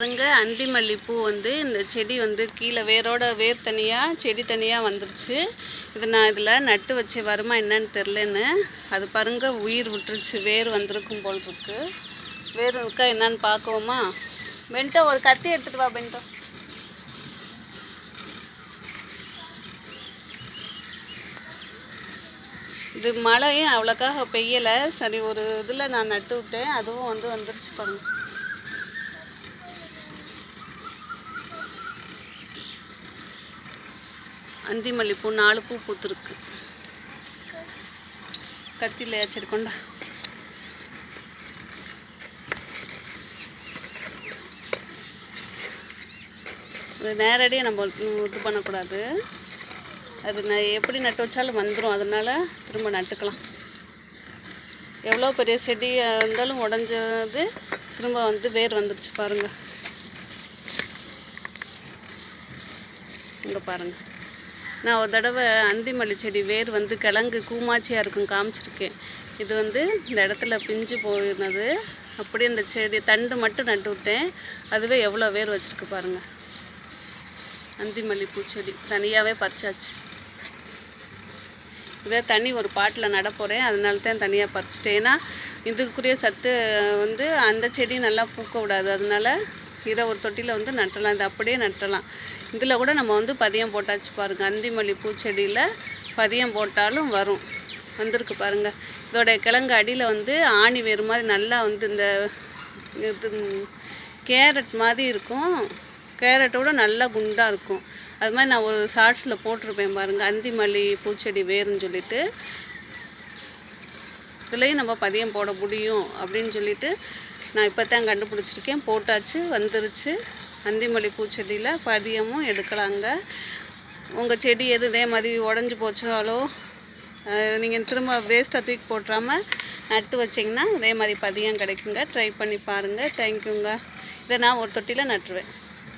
பாருங்க அந்தி மல்லிப்பூ வந்து இந்த செடி வந்து கீழே வேரோட வேர் தனியாக செடி தனியாக வந்துருச்சு. இது நான் இதில் நட்டு வச்சு வருமா என்னன்னு தெரிலன்னு அது பாருங்க உயிர் விட்டுருச்சு. வேர் வந்திருக்கும் போல் இருக்கு. வேர் இருக்கா என்னன்னு பார்க்குவோமா? பென்டோ ஒரு கத்தி எடுத்துட்டு வா பென்ட்டோ இது மழையும் அவ்வளோக்காக பெய்யலை. சரி ஒரு இதில் நான் நட்டு விட்டேன். அதுவும் வந்து வந்துருச்சு பாருங்க. அந்தி மல்லிப்பூ நாலு பூ பூத்துருக்கு. கத்தியில் ஏச்சிருக்கோண்டா அது நேரடியாக நம்ம இது பண்ணக்கூடாது. அது ந எப்படி நட்டு வச்சாலும் வந்துடும் அதனால திரும்ப நட்டுக்கலாம். எவ்வளோ பெரிய செடியாக இருந்தாலும் உடஞ்சது திரும்ப வந்து வேர் வந்துடுச்சு பாருங்கள் இங்கே பாருங்கள் நான் ஒரு தடவை அந்திமல்லி செடி வேர் வந்து கிழங்கு கூமாச்சியாக இருக்கும் காமிச்சிருக்கேன். இது வந்து இந்த இடத்துல பிஞ்சு போயிருந்தது. அப்படியே அந்த செடி தண்டு மட்டும் நட்டு விட்டேன். அதுவே எவ்வளோ வேர் வச்சுருக்கு பாருங்கள் அந்திமல்லி பூச்செடி தனியாகவே பறிச்சாச்சு. இதை தண்ணி ஒரு பாட்டில் நட போகிறேன் அதனால தான் தனியாக பறிச்சிட்டேன். ஏன்னா இதுக்குரிய சத்து வந்து அந்த செடி நல்லா பூக்க விடாது. அதனால இதை ஒரு தொட்டியில் வந்து நட்டலாம் இது அப்படியே நட்டலாம். இதில் கூட நம்ம வந்து பதியம் போட்டாச்சு பாருங்கள் அந்திமல்லி பூச்செடியில் பதியம் போட்டாலும் வரும். வந்திருக்கு பாருங்கள் இதோட கிழங்கு அடியில் வந்து ஆணி வேறு மாதிரி நல்லா வந்து இந்த இது கேரட் மாதிரி இருக்கும். கேரட்டோட நல்லா குண்டாக இருக்கும். அது மாதிரி நான் ஒரு ஷார்ட்ஸில் போட்டிருப்பேன் பாருங்கள் அந்திமல்லி பூச்செடி வேறுன்னு சொல்லிட்டு. இதுலேயும் நம்ம பதியம் போட முடியும் அப்படின்னு சொல்லிட்டு நான் இப்போ தான் கண்டுபிடிச்சிருக்கேன். போட்டாச்சு வந்துருச்சு. அந்திமல்லி பூச்செடியில் பதியமும் எடுக்கலாங்க. உங்கள் செடி எது இதே மாதிரி உடஞ்சி போச்சாலோ நீங்கள் திரும்ப வேஸ்ட்டாக தூக்கி போட்டுறாமல் நட்டு வச்சிங்கன்னா இதே மாதிரி பதியம் கிடைக்குங்க. ட்ரை பண்ணி பாருங்கள் தேங்க்யூங்க இதை நான் ஒரு தொட்டியில் நட்டுருவேன்.